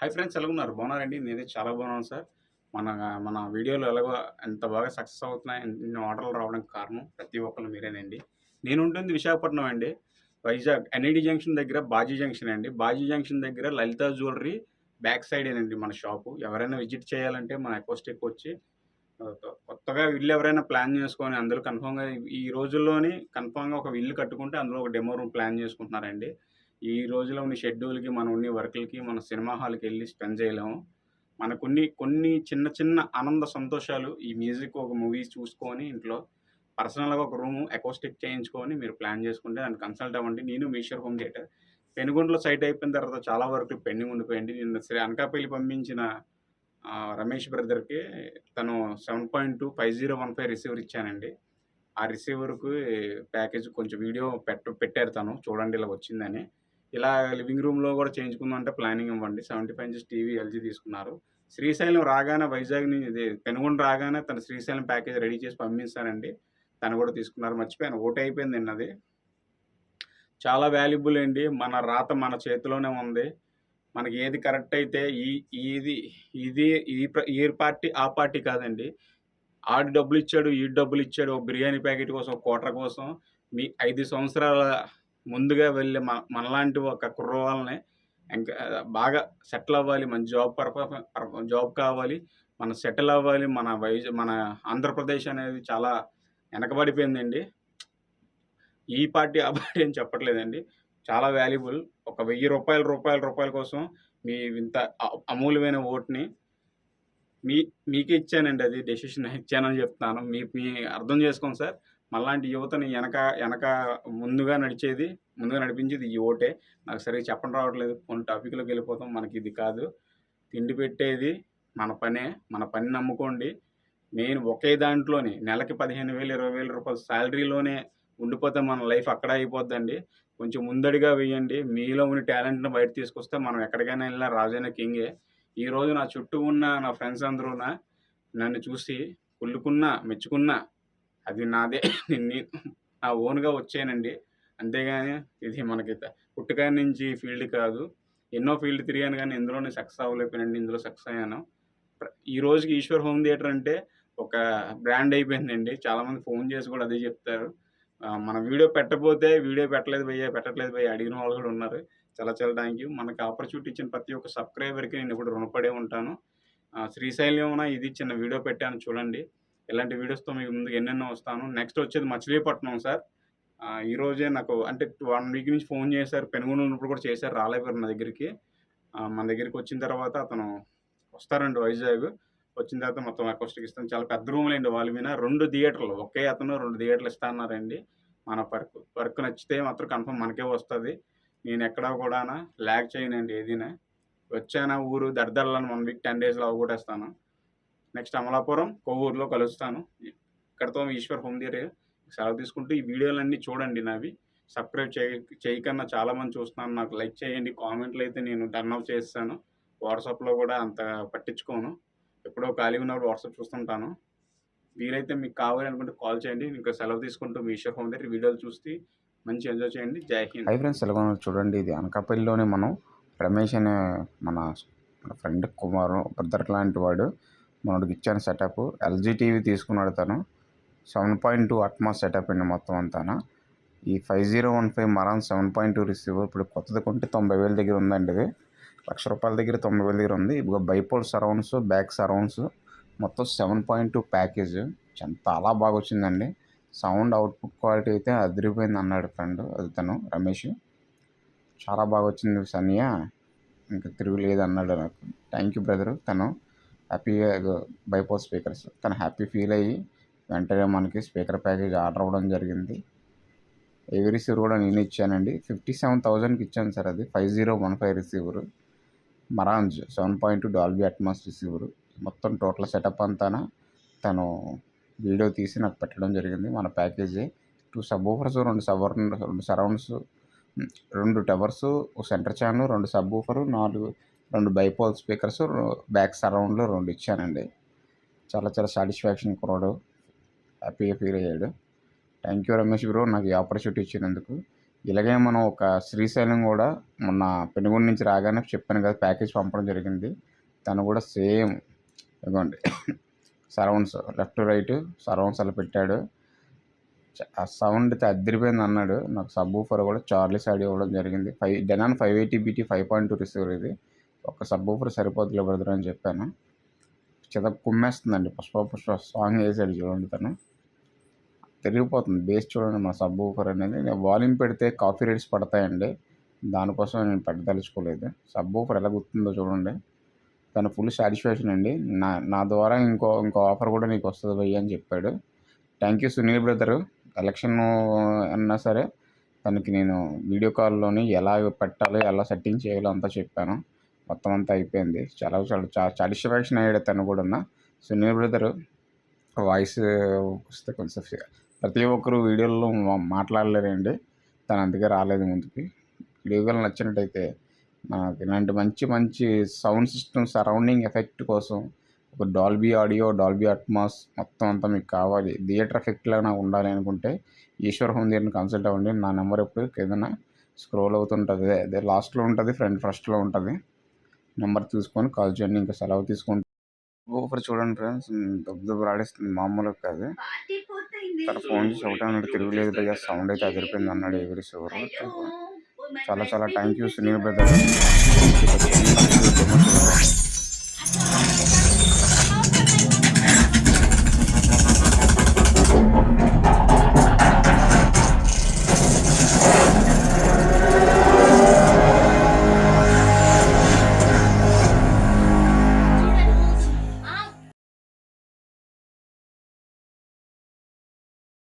Hi friends ఎలా ఉన్నారు? బాగున్నారండి? నేనే చాలా బాగున్నాను సార్. మన మన వీడియోలు ఎలాగో ఎంత బాగా సక్సెస్ అవుతున్నాయి ఇన్ని ఆర్డర్లు రావడానికి కారణం ప్రతి ఒక్కరు మీరేనండి. నేను ఉంటుంది విశాఖపట్నం అండి. వైజాగ్ ఎన్ఈడి జంక్షన్ దగ్గర బాజీ జంక్షన్ అండి. బాజీ జంక్షన్ దగ్గర లలిత జ్యువెలరీ బ్యాక్ సైడేనండి మన షాపు. ఎవరైనా విజిట్ చేయాలంటే మన ఎకోస్టిక్ వచ్చి కొత్తగా ఇల్లు ఎవరైనా ప్లాన్ చేసుకొని అందులో కన్ఫామ్గా ఈ రోజుల్లోని కన్ఫామ్గా ఒక ఇల్లు కట్టుకుంటే అందులో ఒక డెమో రూమ్ ప్లాన్ చేసుకుంటున్నారండి. ఈ రోజులో ఉన్న షెడ్యూల్కి మనం ఉన్న వర్క్లకి మన సినిమా హాల్కి వెళ్ళి స్పెండ్ చేయలేము. మనకున్ని కొన్ని చిన్న చిన్న ఆనంద సంతోషాలు ఈ మ్యూజిక్ ఒక మూవీస్ చూసుకొని ఇంట్లో పర్సనల్గా ఒక రూమ్ అకోస్టిక్ చేయించుకొని మీరు ప్లాన్ చేసుకుంటే దాన్ని కన్సల్ట్ అవ్వండి. నేను మీషర్ హోమ్ థియేటర్. పెనుగొండలో సైట్ అయిపోయిన తర్వాత చాలా వరకు పెండింగ్ ఉండిపోయింది. నిన్న శ్రీ అనకాపల్లి పంపించిన రమేష్ బ్రదర్కి తను seven point two five zero one five receiver ఇచ్చానండి. ఆ రిసీవర్కి ప్యాకేజ్ కొంచెం వీడియో పెట్ట పెట్టారు తను. చూడండి ఇలా వచ్చిందని. ఇలా లివింగ్ రూమ్లో కూడా చేయించుకుందాం అంటే ప్లానింగ్ ఇవ్వండి. Seventy five inches TV LG తీసుకున్నారు. శ్రీశైలం రాగానే వైజాగ్ నుంచి ఇది పెనుగొండ రాగానే తన శ్రీశైలం ప్యాకేజ్ రెడీ చేసి పంపిస్తానండి తను కూడా తీసుకున్నారు. మర్చిపోయాను. ఓటు అయిపోయింది నిన్నది. చాలా వాల్యుబుల్ అండి. మన రాత మన చేతిలోనే ఉంది. మనకి ఏది కరెక్ట్ అయితే ఈ ఇది ఇది ఈ ఈ పార్టీ ఆ పార్టీ కాదండి. ఆడు డబ్బులు ఇచ్చాడు ఈ డబ్బులు ఇచ్చాడు. ఒక బిర్యానీ ప్యాకెట్ కోసం ఒక కోటర కోసం మీ ఐదు సంవత్సరాల ముందుగా వెళ్ళి మన మనలాంటి ఒక కుర్రవాళ్ళని ఇంకా బాగా సెటిల్ అవ్వాలి మంచి జాబ్ పర్పస్ జాబ్ కావాలి మన సెటిల్ అవ్వాలి మన వైజ్ మన ఆంధ్రప్రదేశ్ అనేది చాలా వెనకబడిపోయిందండి. ఈ పార్టీ ఆ పార్టీ అని చెప్పట్లేదండి. చాలా వాల్యుబుల్. ఒక వెయ్యి రూపాయల రూపాయల రూపాయల కోసం మీ ఇంత అమూల్యమైన ఓట్ని మీ మీకే ఇచ్చానండి అది డెసిషన్. ఇచ్చానని చెప్తాను. మీ మీ అర్థం చేసుకోండి సార్. మళ్ళాంటి యువతని వెనక వెనక ముందుగా నడిచేది ముందుగా నడిపించేది ఈ ఓటే. నాకు సరిగ్గా చెప్పడం రావట్లేదు. కొన్ని టాపిక్లోకి వెళ్ళిపోతాం. మనకి ఇది కాదు. తిండి పెట్టేది మన పనే. మన పని నమ్ముకోండి. మెయిన్ ఒకే దాంట్లోనే నెలకి పదిహేను వేలు ఇరవై వేల రూపాయలు శాలరీలోనే ఉండిపోతే మన లైఫ్ అక్కడ అయిపోద్దండి. కొంచెం ముందడిగా వేయండి. మీలో ఉన్న టాలెంట్ని బయట తీసుకొస్తే మనం ఎక్కడికైనా వెళ్ళినా రాజైన కింగే. ఈ రోజు నా చుట్టూ ఉన్న నా ఫ్రెండ్స్ అందరూ నన్ను చూసి కుళ్ళుకున్నా మెచ్చుకున్నా అది నాదే. నేను నా ఓన్గా వచ్చానండి. అంతేగాని ఇది మనకి పుట్టుక పుట్టకాయ నుంచి ఫీల్డ్ కాదు. ఎన్నో ఫీల్డ్ తిరిగాను కానీ ఇందులోనే సక్సెస్ అవ్వలేకపోయినండి. ఇందులో సక్సెస్ అయ్యాను. ఈ రోజుకి ఈశ్వర్ హోమ్ థియేటర్ అంటే ఒక బ్రాండ్ అయిపోయిందండి. చాలామంది ఫోన్ చేసి కూడా అదే చెప్తారు. మన వీడియో పెట్టకపోతే వీడియో పెట్టలేదు భయ్యా పెట్టట్లేదు భయ్యా అడిగిన వాళ్ళు కూడా ఉన్నారు. చాలా చాలా థ్యాంక్ యూ. మనకి ఆపర్చునిటీ ఇచ్చిన ప్రతి ఒక్క సబ్స్క్రైబర్కి నేను ఇప్పుడు రుణపడే ఉంటాను. శ్రీశైలం ఇది చిన్న వీడియో పెట్టాను చూడండి. ఇలాంటి వీడియోస్తో మీకు ముందుకు ఎన్నెన్నో వస్తాను. నెక్స్ట్ వచ్చేది మచిలీపట్నం సార్. ఈరోజే నాకు అంటే వన్ వీక్ నుంచి ఫోన్ చేశారు. పెనుగొండ ఉన్నప్పుడు కూడా చేశారు. రాలేపారు నా దగ్గరికి. మన దగ్గరికి వచ్చిన తర్వాత అతను వస్తారండి వైజాగ్. వచ్చిన తర్వాత మొత్తం అకౌస్టిక్ ఇస్తాను చాలా పెద్ద రూమ్లు అండి వాళ్ళ మీద. రెండు థియేటర్లు. ఒకే అతను రెండు థియేటర్లు ఇస్తా అన్నారండి మన వర్క్ వర్క్ నచ్చితే మాత్రం కన్ఫర్మ్ మనకే వస్తుంది. నేను ఎక్కడా కూడా ల్యాక్ చేయనండి ఏదైనా. వచ్చానా ఊరు దడదడలను వన్ వీక్ టెన్ డేస్లో అవగొట్టేస్తాను. నెక్స్ట్ అమలాపురం కొవ్వూరులో కలుస్తాను. ఇక్కడతో ఈశ్వర్ హోమ్ థియేటర్ సెలవు తీసుకుంటూ ఈ వీడియోలన్నీ చూడండి నావి. సబ్స్క్రైబ్ చేయ చేయకన్నా చాలామంది చూస్తున్నాను నాకు లైక్ చేయండి కామెంట్లు అయితే నేను టర్న్ ఆఫ్ చేస్తాను. వాట్సాప్లో కూడా అంత పట్టించుకోను. ఎప్పుడో ఖాళీ ఉన్నప్పుడు వాట్సాప్ చూస్తుంటాను. వీలైతే మీకు కావాలి అనుకుంటే కాల్ చేయండి. ఇంకా సెలవు తీసుకుంటూ మీ ఈశ్వర్ హోమ్ దగ్గర వీడియోలు చూసి మంచి ఎంజాయ్ చేయండి. జై హింద్. హై ఫ్రెండ్స్ ఎలా చూడండి ఇది అనకాపల్లిలోనే మనం రమేష్ అనే మన మన ఫ్రెండ్ కుమారు బ్రదర్ లాంటి వాడు. మనోడికి ఇచ్చాను సెటప్. ఎల్జీ టీవీ తీసుకున్నాడు తను. Seven point two Atmos setup అండి మొత్తం అంతా ఈ five zero one five Marantz seven point two receiver. ఇప్పుడు కొత్తది కొంటే తొంభై వేల దగ్గర ఉందండి ఇది. లక్ష రూపాయల దగ్గర తొంభై వేల దగ్గర ఉంది. ఇప్పుడు బైపోల్ సరౌండ్స్ బ్యాక్ సరౌండ్స్. మొత్తం సెవెన్ పాయింట్ టూ ప్యాకేజ్. చాలా బాగా వచ్చిందండి. సౌండ్ అవుట్పుట్ క్వాలిటీ అయితే అదిరిపోయింది అన్నాడు ఫ్రెండ్ అది తను రమేష్. చాలా బాగా వచ్చింది సనియా. ఇంకా తిరుగులేదు అన్నాడు నాకు. థ్యాంక్ యూ బ్రదర్ తను. హ్యాపీగా బైపోస్ స్పీకర్స్ తను హ్యాపీ ఫీల్ అయ్యి వెంటనే మనకి స్పీకర్ ప్యాకేజ్ ఆర్డర్ అవ్వడం జరిగింది. ఏవి రిసీవర్ కూడా నేను ఇచ్చానండి. ఫిఫ్టీ సెవెన్ థౌజండ్కి ఇచ్చాను సార్ అది. Five zero one five receiver Marantz seven point two Dolby Atmos receiver మొత్తం టోటల్ సెటప్ అంతా తను వీడియో తీసి నాకు పెట్టడం జరిగింది. మన ప్యాకేజీ టూ సబ్ ఊఫర్స్ రెండు సబ్ రెండు సరౌండ్స్ రెండు టవర్స్ ఒక సెంటర్ ఛానల్ రెండు సబ్ ఊఫర్ నాలుగు రెండు బైపోల్ స్పీకర్స్ బ్యాక్ సరౌండ్లో రెండు ఇచ్చానండి. చాలా చాలా సాటిస్ఫాక్షన్ కురాడు హ్యాపీగా ఫీల్ అయ్యాడు. థ్యాంక్ యూ రమేష్ బ్రో నాకు ఈ ఆపర్చునిటీ ఇచ్చినందుకు. ఇలాగే మనం ఒక శ్రీశైలం కూడా మొన్న పెనుగొండ నుంచి రాగానే చెప్పాను కదా ప్యాకేజ్ పంపడం జరిగింది. తను కూడా సేమ్ ఇదిగోండి సరౌండ్స్ లెఫ్ట్ రైట్ సరౌండ్స్ అలా పెట్టాడు. ఆ సౌండ్ అయితే అద్దరిపోయింది అన్నాడు. నాకు సబ్ ఊఫర్ కూడా చార్లీ సైడ్ ఇవ్వడం జరిగింది. Five Denon five eighty BT five point two receiver ఇది. ఒక సబ్ ఊఫర్ సరిపోతులే బ్రదర్ అని చెప్పాను. చేత కుమ్మేస్తుందండి. పుష్ప పుష్ప సాంగ్ వేసాడు చూడండి తను. తిరిగిపోతుంది. బేస్ చూడండి మా సబ్ ఊఫర్ అనేది. నేను వాల్యూమ్ పెడితే కాఫీ రేట్స్ పడతాయండి. దానికోసం నేను పెట్టదలుచుకోలేదు. సబ్ ఊఫర్ ఎలా గుర్తుందో చూడండి. తను ఫుల్ సాటిస్ఫాక్షన్ అండి. నా నా ద్వారా ఇంకో ఇంకో ఆఫర్ కూడా నీకు వస్తుంది భయ్య అని చెప్పాడు. Thank you Sunil brother. Election అన్నా సరే తనకి నేను వీడియో కాల్లోని ఎలా పెట్టాలో ఎలా సెట్టింగ్ చేయాలో అంతా చెప్పాను. మొత్తం అంతా అయిపోయింది. చాలా చాలా చాలా సాటిస్ఫాక్షన్ అయ్యాడు తను కూడా సునీల్ బ్రదరు వాయిస్ వస్తే కొంచెం ప్రతి ఒక్కరు వీడియోలో మాట్లాడలేరండి. తను అందుకే రాలేదు ముందుకి. వీడియోలు నచ్చినట్టయితే నాకు ఇలాంటి మంచి మంచి సౌండ్ సిస్టమ్ సరౌండింగ్ ఎఫెక్ట్ కోసం ఒక డాల్బీ ఆడియో డాల్బీ అట్మాస్ మొత్తం అంతా మీకు కావాలి. థియేటర్ ఎఫెక్ట్ లాగా ఉండాలి అనుకుంటే ఈశ్వర్ హోమ్ థియేటర్ని కన్సల్ట్ అవ్వండి. నా నెంబర్ ఎప్పుడు ఏదైనా స్క్రోల్ అవుతుంటుంది. అదే అదే లాస్ట్లో ఉంటుంది ఫ్రంట్ ఫస్ట్లో ఉంటుంది. నెంబర్ తీసుకొని కాల్ చేయండి ఇంకా సెలవు తీసుకుంటే. ఊపర్ చూడండి ఫ్రెండ్స్ దెబ్బ దెబ్బ ఆడేస్తుంది మామూలుగా కాదు. తన ఫోన్ చేసి ఒకటే అన్నాడు తిరుగులేదు భయ్యా సౌండ్ అయితే అదిరిపోయింది అన్నాడు ఎవరి షోర్ చాలా చాలా థ్యాంక్ యూ సునీల్ బ్రదర్.